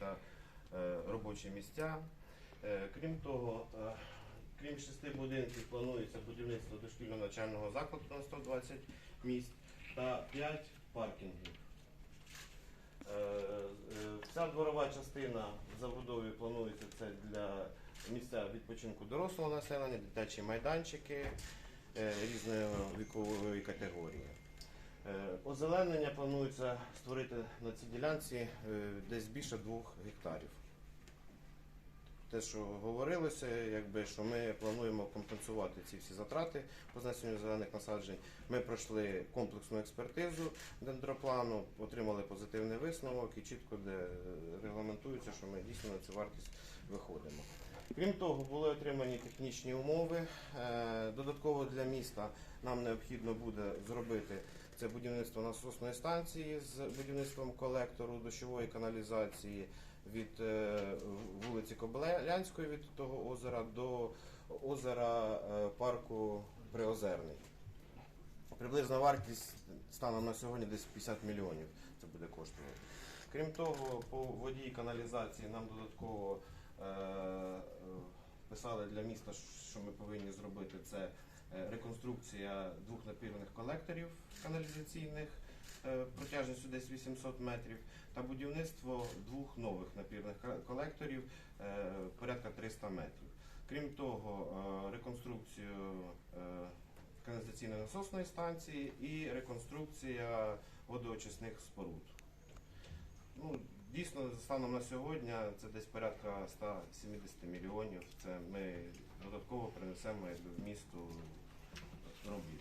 та е, робочі місця. Е, Крім того, е, крім шести будинків, планується будівництво дошкільного навчального закладу на 120 місць та 5 паркінгів. Е, дворова частина забудови планується це для місця відпочинку дорослого населення, дитячі майданчики різної вікової категорії. Озеленення планується створити на цій ділянці е, десь більше двох гектарів. Те, що говорилося, якби що ми плануємо компенсувати ці всі затрати по знесенню зелених насаджень. Ми пройшли комплексну експертизу дендроплану, отримали позитивний висновок і чітко де е, регламентується, що ми дійсно цю вартість виходимо. Крім того, були отримані технічні умови. Е, Додатково для міста нам необхідно буде зробити це будівництво насосної станції з будівництвом колектору дощової каналізації від е, вулиці Кобилянської від того озера до озера е, парку Приозерний. Приблизна вартість станом на сьогодні десь 50 мільйонів це буде коштувати. Крім того, по воді і каналізації нам додатково писали для міста, що ми повинні зробити це е, реконструкція двох напірних колекторів каналізаційних е, протяжністю десь 800 метрів та будівництво двох нових напірних колекторів е, порядка 300 метрів. Крім того, е, реконструкцію е, каналізаційної насосної станції і реконструкція водоочисних споруд. Ну, дійсно, станом на сьогодні це десь порядка 170 мільйонів. Це ми додатково принесемо в місто робіт.